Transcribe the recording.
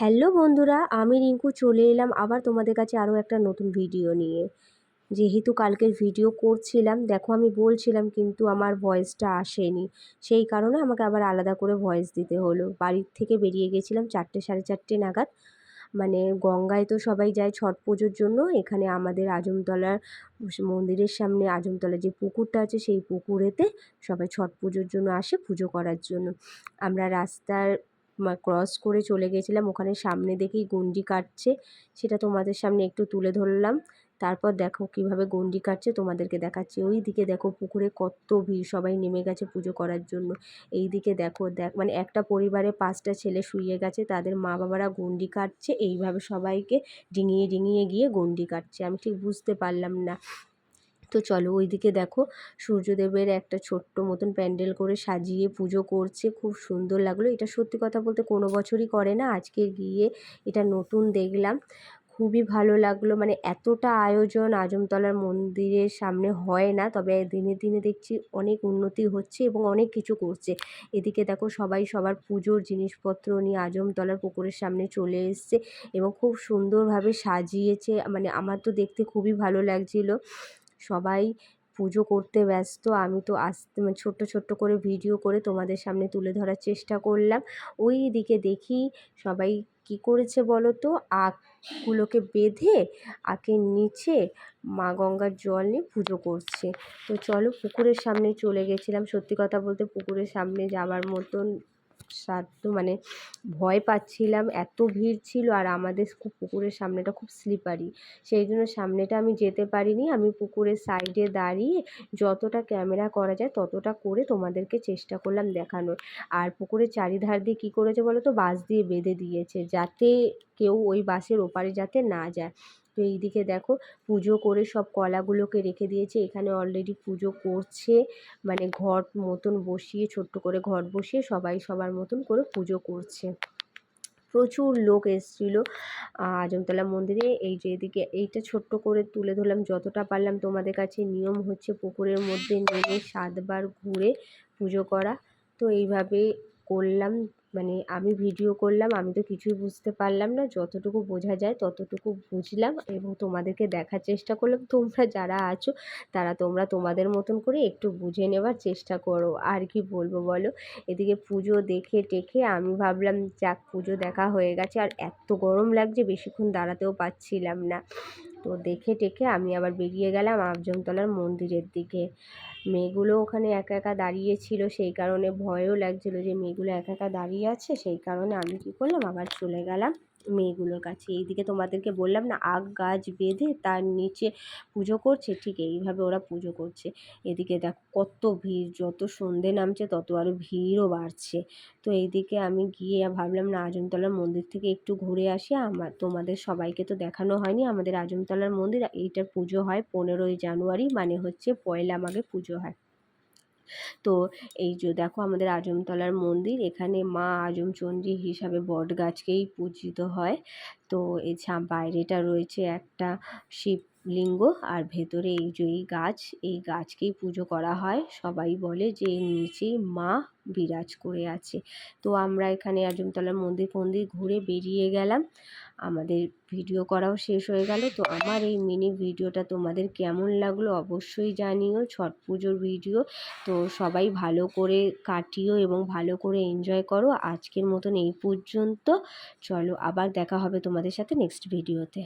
Hello বন্ধুরা, আমি রিঙ্কু চলে এলাম আবার তোমাদের কাছে আরও একটা নতুন ভিডিও নিয়ে। যেহেতু কালকের ভিডিও করছিলাম, দেখো আমি বলছিলাম কিন্তু আমার ভয়েসটা আসেনি। সেই কারণে আমাকে আবার আলাদা করে ভয়েস দিতে হলো। বাড়ির থেকে বেরিয়ে গেছিলাম চারটে সাড়ে চারটে নাগাদ। মানে গঙ্গায় তো সবাই যায় ছট পুজোর জন্য। এখানে আমাদের আজমতলার মন্দিরের সামনে আজমতলা যে পুকুরটা আছে, সেই পুকুরেতে সবাই ছট পুজোর জন্য আসে পুজো করার জন্য। আমরা রাস্তার ক্রস করে চলে গেছিলাম। ওখানে সামনে দেখেই গন্ডি কাটছে। সেটা তোমাদের সামনে একটু তুলে ধরলাম। তারপর দেখো কীভাবে গন্ডি কাটছে, তোমাদেরকে দেখাচ্ছি। ওই দিকে দেখো পুকুরে কত ভিড়, সবাই নেমে গেছে পুজো করার জন্য। এই দিকে দেখো, দেখ মানে একটা পরিবারে পাঁচটা ছেলে শুয়ে গেছে, তাদের মা বাবারা গন্ডি কাটছে। এইভাবে সবাইকে ডিঙিয়ে ডিঙিয়ে গিয়ে গন্ডি কাটছে। আমি ঠিক বুঝতে পারলাম না। তো চলো ওইদিকে দেখো, সূর্যদেবের একটা ছোট্ট মতন প্যান্ডেল করে সাজিয়ে পুজো করছে, খুব সুন্দর লাগল। এটা সত্যি কথা বলতে কোনো বছরই করে না, আজকে গিয়ে এটা নতুন দেখলাম। খুবই ভালো লাগল মানে এতটা আয়োজন আজমতলার মন্দিরের সামনে হয় না, তবে দিনে দিনে দেখছি অনেক উন্নতি হচ্ছে এবং অনেক কিছু করছে। এদিকে দেখো সবাই সবার পুজোর জিনিসপত্র নিয়ে আজমতলার পুকুরের সামনে চলে এসছে এবং খুব সুন্দরভাবে সাজিয়েছে মানে আমার তো দেখতে খুবই ভালো লাগছিল। সবাই পুজো করতে ব্যস্ত। আমি তো আসতে মানে ছোট্ট ছোট্ট করে ভিডিও করে তোমাদের সামনে তুলে ধরার চেষ্টা করলাম। ওই দিকে দেখি সবাই কি করেছে বলো তো আখগুলোকে বেঁধে, আখের নিচে মা গঙ্গার জল নিয়ে পুজো করছে। তো চলো পুকুরের সামনে চলে গেছিলাম। সত্যি কথা বলতে পুকুরের সামনে যাওয়ার মতন সাধ্য মানে ভয় পাচ্ছিলাম, এত ভিড় ছিল আর আমাদের খুব পুকুরের সামনেটা খুব স্লিপারি সেই জন্য সামনেটা আমি যেতে পারিনি, আমি পুকুরের সাইডে দাঁড়িয়ে যতটা ক্যামেরা করা যায় ততটা করে তোমাদেরকে চেষ্টা করলাম দেখানোর। আর পুকুরের চারিধার দিয়ে কী করেছে বলো তো, বাঁশ দিয়ে বেঁধে দিয়েছে, যাতে কেউ ওই বাসের ওপারে যাতে না যায়। তো এইদিকে দেখো পুজো করে সব কলাগুলোকে রেখে দিয়েছে। এখানে অলরেডি পুজো করছে। মানে ঘট মতন বসিয়ে, ছোট্ট করে ঘট বসিয়ে সবাই সবার মতন করে পুজো করছে। প্রচুর লোক এসেছিল আজমতলা মন্দিরে। এই যে এদিকে এইটা ছোট্ট করে তুলে ধরলাম, যতটা পারলাম তোমাদের কাছে। নিয়ম হচ্ছে পুকুরের মধ্যে নেমে সাতবার ঘুরে পুজো করা। তো এইভাবে করলাম। মানে আমি ভিডিও করলাম, আমি তো কিছুই বুঝতে পারলাম না। যতটুকু বোঝা যায় ততটুকু বুঝলাম এবং তোমাদেরকে দেখার চেষ্টা করলাম। তোমরা যারা আছো, তারা তোমরা তোমাদের মতন করে একটু বুঝে নেবার চেষ্টা করো। আর কি বলব বলো? এদিকে পুজো দেখে টেখে আমি ভাবলাম, যাক পুজো দেখা হয়ে গেছে। আর এত গরম লাগছে, বেশিক্ষণ দাঁড়াতেও পাচ্ছিলাম না। তো দেখে টেখে আমি আবার বেরিয়ে গেলাম আফজনতলার মন্দিরের দিকে। মেয়েগুলো ওখানে একা একা দাঁড়িয়ে ছিল, সেই কারণে ভয়ও লাগছিল যে মেয়েগুলো একা একা দাঁড়িয়ে আছে, সেই কারণে আমি কী করলাম, আবার চলে গেলাম। মেয়েগুলোর কাছে। এইদিকে তোমাদেরকে বললাম না আগ গাছ বেঁধে তার নিচে পুজো করছে, ঠিক এইভাবে ওরা পুজো করছে। এদিকে দেখো কত ভিড়, যত সন্ধে নামছে তত আরও ভিড়ও বাড়ছে। তো এইদিকে আমি গিয়ে ভাবলাম না, আজমতলার মন্দির থেকে একটু ঘুরে আসি। আমার তোমাদের সবাইকে তো দেখানো হয়নি, আমাদের আজমতলার মন্দির, এইটার পুজো হয় পনেরোই জানুয়ারি মানে হচ্ছে পয়লা মাঘে পুজো হয়। তো এই যে দেখো আমাদের আজমতলার মন্দির, এখানে মা আজমচণ্ডী হিসাবে বট গাছকেই পূজিত হয়। তো এছা বাইরেটা রয়েছে একটা শিবলিঙ্গ আর ভেতরে এই যে এই গাছ, এই গাছকেই পুজো করা হয়। সবাই বলে যে নিচেই মা বিরাজ করে আছে। তো আমরা এখানে আজমতলার মন্দির ফন্দির ঘুরে বেরিয়ে গেলাম। আমাদের ভিডিও করাও শেষ হয়ে গেল। তো আমার এই মিনি ভিডিওটা তোমাদের কেমন লাগল অবশ্যই জানিও। ছট পুজোর ভিডিও। তো সবাই ভালো করে কাটিও এবং ভালো করে এনজয় করো। আজকের মতন এই পর্যন্ত। চলো আবার দেখা হবে তোমাদের সাথে নেক্সট ভিডিওতে